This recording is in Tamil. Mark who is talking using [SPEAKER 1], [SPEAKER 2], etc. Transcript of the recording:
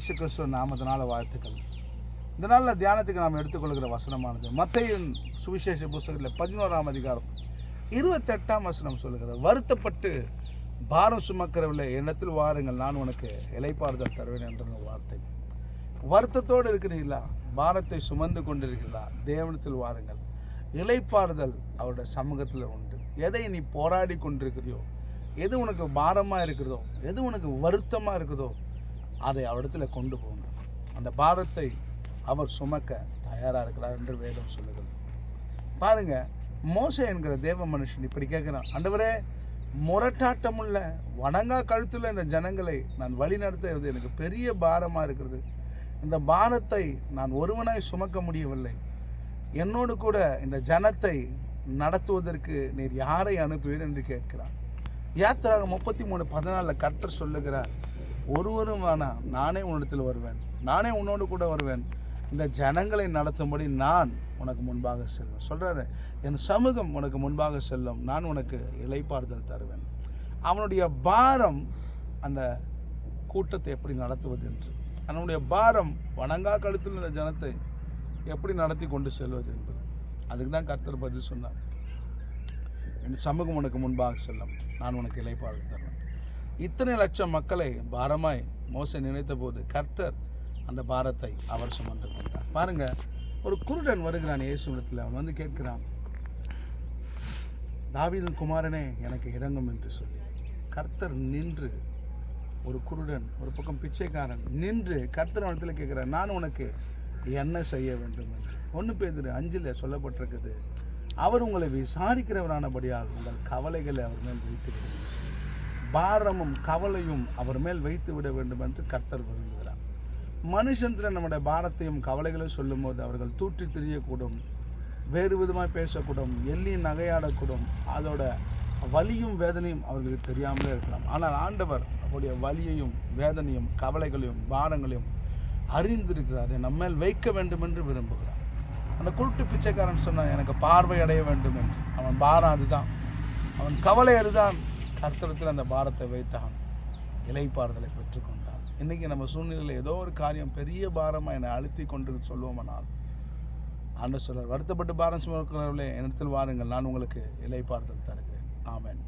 [SPEAKER 1] இயேசு கிறிஸ்துவ நாமத்தினால வாழ்த்துக்கள். இந்த நாளில் தியானத்துக்கு நாம் எடுத்துக்கொள்கிற வசனமானது மத்தையின் சுவிசேஷ புஸ்தகத்தில் பதினோராம் அதிகாரம் இருபத்தெட்டாம் வசனம் சொல்லுகிறது. வருத்தப்பட்டு பாரம் சுமக்கிறவில்லை எண்ணத்தில் வாருங்கள். நான் உனக்கு இலைப்பாறுதல் தருவேன் என்ற வார்த்தை. வருத்தத்தோடு இருக்கிறீர்களா? பாரத்தை சுமந்து கொண்டிருக்கிறீர்களா? தேவனத்தில் வாருங்கள். இலைப்பாறுதல் அவருடைய சமூகத்தில் உண்டு. எதை நீ போராடி கொண்டிருக்கிறியோ? எது உனக்கு பாரமாக இருக்கிறதோ? எது உனக்கு வருத்தமாக இருக்குதோ அதை அவரிடத்தில் கொண்டு போகணும். அந்த பாரத்தை அவர் சுமக்க தயாராக இருக்கிறார் என்று வேதம் சொல்லுகிறது. பாருங்க மோசே என்கிற தேவ மனுஷன் இப்படி கேட்குறான். ஆண்டவரே முரட்டாட்டமுள்ள வணங்கா கழுத்தில் இந்த ஜனங்களை நான் வழி நடத்துவது எனக்கு பெரிய பாரமாக இருக்கிறது. இந்த பாரத்தை நான் ஒருவனாய் சுமக்க முடியவில்லை. என்னோடு கூட இந்த ஜனத்தை நடத்துவதற்கு நீர் யாரை அனுப்புவீர்? என்று கேட்கிறார் யாத்திராக முப்பத்தி மூணு பதினாலில் கர்த்தர் சொல்லுகிறார் ஒருவரும் வேணாம் நானே உன்னிடத்தில் வருவேன். நானே உன்னோடு கூட வருவேன். இந்த ஜனங்களை நடத்தும்படி நான் உனக்கு முன்பாக செல்வேன். சொல்கிறாரு என் சமூகம் உனக்கு முன்பாக செல்லும். நான் உனக்கு இலைப்பாறுதல் தருவேன். அவனுடைய பாரம் அந்த கூட்டத்தை எப்படி நடத்துவது என்று. அவனுடைய பாரம் வணங்கா கழுத்தில் உள்ள ஜனத்தை எப்படி நடத்தி கொண்டு செல்வது என்பது அதுக்கு தான் கர்த்தர் பதில் சொன்னார். என் சமூகம் உனக்கு முன்பாக செல்லும். நான் உனக்கு இலைப்பாடு தருவேன். இத்தனை லட்சம் மக்களை பாரமாய் மோச நினைத்த போது கர்த்தர் அந்த பாரத்தை அவர் சுமந்து கொண்டார். பாருங்க ஒரு குருடன் வருகிறான் இயேசுவிடத்தில் அவன் வந்து கேட்கிறான் தாவீதின் குமாரனே எனக்கு இறங்கும் என்று சொல்லி. கர்த்தர் நின்று ஒரு குருடன் ஒரு பக்கம் பிச்சைக்காரன் நின்று கர்த்தர் இடத்துல கேட்குறான் நான் உனக்கு என்ன செய்ய வேண்டும் என்று? ஒன்று பேர் அஞ்சில் சொல்லப்பட்டிருக்குது அவர் உங்களை விசாரிக்கிறவரானபடியால் உங்கள் கவலைகளை அவர் மேல் வைத்து விட பாரமும் கவலையும் அவர் மேல் வைத்து விட வேண்டும் என்று கர்த்தர் விரும்புகிறார். மனுஷந்திரன் நம்முடைய பாரத்தையும் கவலைகளையும் சொல்லும்போது அவர்கள் தூற்றி திரியக்கூடும் வேறு விதமாக பேசக்கூடும் எள்ளி நகையாடக்கூடும். அதோட வலியும் வேதனையும் அவர்களுக்கு தெரியாமலே இருக்கலாம். ஆனால் ஆண்டவர் அவருடைய வலியையும் வேதனையும் கவலைகளையும் பாரங்களையும் அறிந்திருக்கிறார். அதை நம்ம மேல் வைக்க வேண்டும் என்று விரும்புகிறார். அந்த குருட்டு பிச்சைக்காரன் சொன்னான் எனக்கு பார்வை அடைய வேண்டும் என்று. அவன் பாரம் அதுதான். அவன் கவலை அதுதான். கர்த்தரத்தில் அந்த பாரத்தை வைத்தான் இலைப்பாறுதலை பெற்றுக்கொண்டான். இன்னைக்கு நம்ம சூழ்நிலையில் ஏதோ ஒரு காரியம் பெரிய பாரமாக என்னை அழுத்தி கொண்டு சொல்லுவோமானால் ஆண்டு சொல்றார் வருத்தப்பட்டு பாரம் சுமக்கிறவர்களே என்னிடத்தில் வாருங்கள் நான் உங்களுக்கு இலைப்பாறுதல் தருகிறேன். ஆமேன்.